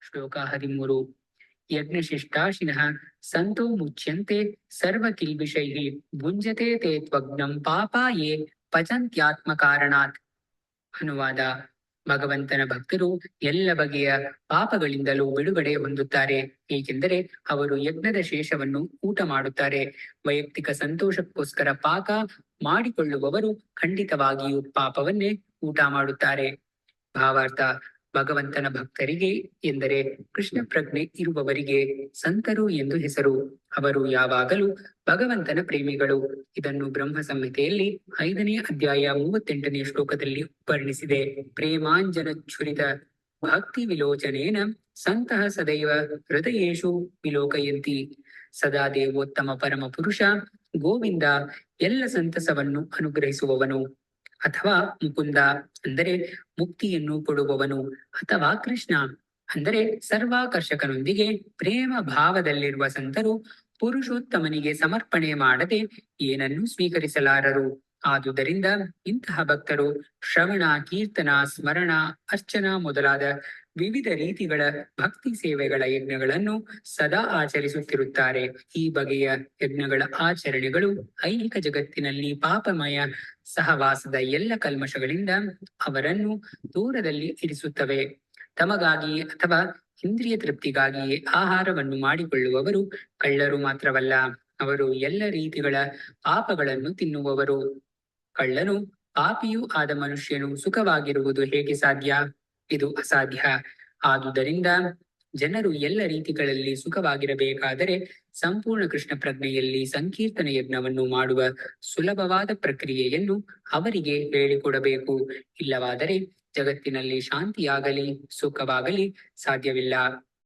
ಶ್ಲೋಕ ಹದಿಮೂರು. ಯಜ್ಞಶಿಷ್ಟಾಶಿನಃ ಸಂತೋ ಮುಚ್ಯಂತೆ ಸರ್ವ ಕಿಲ್ಬಿಷೈ ಭುಂಜತೆ ತೇ ತ್ವಗ್ನಂ ಪಾಪಾಯೇ ಪಚಂತ್ಯಾತ್ಮ ಕಾರಣಾತ್ ಅನುವಾದ. ಭಗವಂತನ ಭಕ್ತರು ಎಲ್ಲ ಬಗೆಯ ಪಾಪಗಳಿಂದಲೂ ಬಿಡುಗಡೆ ಹೊಂದುತ್ತಾರೆ. ಏಕೆಂದರೆ ಅವರು ಯಜ್ಞದ ಶೇಷವನ್ನು ಊಟ ಮಾಡುತ್ತಾರೆ. ವೈಯಕ್ತಿಕ ಸಂತೋಷಕ್ಕೋಸ್ಕರ ಪಾಕ ಮಾಡಿಕೊಳ್ಳುವವರು ಖಂಡಿತವಾಗಿಯೂ ಪಾಪವನ್ನೇ ಊಟ ಮಾಡುತ್ತಾರೆ. ಭಾವಾರ್ಥ. ಭಗವಂತನ ಭಕ್ತರಿಗೆ ಎಂದರೆ ಕೃಷ್ಣ ಪ್ರಜ್ಞೆ ಇರುವವರಿಗೆ ಸಂತರು ಎಂದು ಹೆಸರು. ಅವರು ಯಾವಾಗಲೂ ಭಗವಂತನ ಪ್ರೇಮಿಗಳು. ಇದನ್ನು ಬ್ರಹ್ಮ ಸಂಹಿತೆಯಲ್ಲಿ ಐದನೇ ಅಧ್ಯಾಯ ಮೂವತ್ತೆಂಟನೇ ಶ್ಲೋಕದಲ್ಲಿ ವರ್ಣಿಸಿದೆ. ಪ್ರೇಮಾಂಜನ ಛುರಿತ ಭಕ್ತಿ ವಿಲೋಚನೇನ ಸಂತಹ ಸದೈವ ಹೃದಯೇಶು ವಿಲೋಕಯಂತಿ. ಸದಾ ದೇವೋತ್ತಮ ಪರಮ ಪುರುಷ ಗೋವಿಂದ ಎಲ್ಲ ಸಂತಸವನ್ನು ಅನುಗ್ರಹಿಸುವವನು. ಅಥವಾ ಮುಕುಂದ, ಅಂದರೆ ಮುಕ್ತಿಯನ್ನು ಕೊಡುವವನು, ಅಥವಾ ಕೃಷ್ಣ, ಅಂದರೆ ಸರ್ವಾಕರ್ಷಕನೊಂದಿಗೆ ಪ್ರೇಮ ಭಾವದಲ್ಲಿರುವ ಸಂತರು ಪುರುಷೋತ್ತಮನಿಗೆ ಸಮರ್ಪಣೆ ಮಾಡದೆ ಏನನ್ನು ಸ್ವೀಕರಿಸಲಾರರು. ಆದುದರಿಂದ ಇಂತಹ ಭಕ್ತರು ಶ್ರವಣ, ಕೀರ್ತನ, ಸ್ಮರಣ, ಅರ್ಚನ ಮೊದಲಾದ ವಿವಿಧ ರೀತಿಗಳ ಭಕ್ತಿ ಸೇವೆಗಳ ಯಜ್ಞಗಳನ್ನು ಸದಾ ಆಚರಿಸುತ್ತಿರುತ್ತಾರೆ. ಈ ಬಗೆಯ ಯಜ್ಞಗಳ ಆಚರಣೆಗಳು ಐಹಿಕ ಜಗತ್ತಿನಲ್ಲಿ ಪಾಪಮಯ ಸಹವಾಸದ ಎಲ್ಲ ಕಲ್ಮಶಗಳಿಂದ ಅವರನ್ನು ದೂರದಲ್ಲಿ ಇರಿಸುತ್ತವೆ. ತಮಗಾಗಿ ಅಥವಾ ಇಂದ್ರಿಯ ತೃಪ್ತಿಗಾಗಿಯೇ ಆಹಾರವನ್ನು ಮಾಡಿಕೊಳ್ಳುವವರು ಕಳ್ಳರು ಮಾತ್ರವಲ್ಲ, ಅವರು ಎಲ್ಲ ರೀತಿಗಳ ಪಾಪಗಳನ್ನು ತಿನ್ನುವವರು. ಕಳ್ಳನು ಪಾಪಿಯೂ ಆದ ಮನುಷ್ಯನು ಸುಖವಾಗಿರುವುದು ಹೇಗೆ ಸಾಧ್ಯ? ಇದು ಅಸಾಧ್ಯ. ಆದುದರಿಂದ ಜನರು ಎಲ್ಲ ರೀತಿಗಳಲ್ಲಿ ಸುಖವಾಗಿರಬೇಕಾದರೆ ಸಂಪೂರ್ಣ ಕೃಷ್ಣ ಪ್ರಜ್ಞೆಯಲ್ಲಿ ಸಂಕೀರ್ತನ ಯಜ್ಞವನ್ನು ಮಾಡುವ ಸುಲಭವಾದ ಪ್ರಕ್ರಿಯೆಯನ್ನು ಅವರಿಗೆ ಹೇಳಿಕೊಡಬೇಕು. ಇಲ್ಲವಾದರೆ ಜಗತ್ತಿನಲ್ಲಿ ಶಾಂತಿಯಾಗಲಿ, ಸುಖವಾಗಲಿ ಸಾಧ್ಯವಿಲ್ಲ.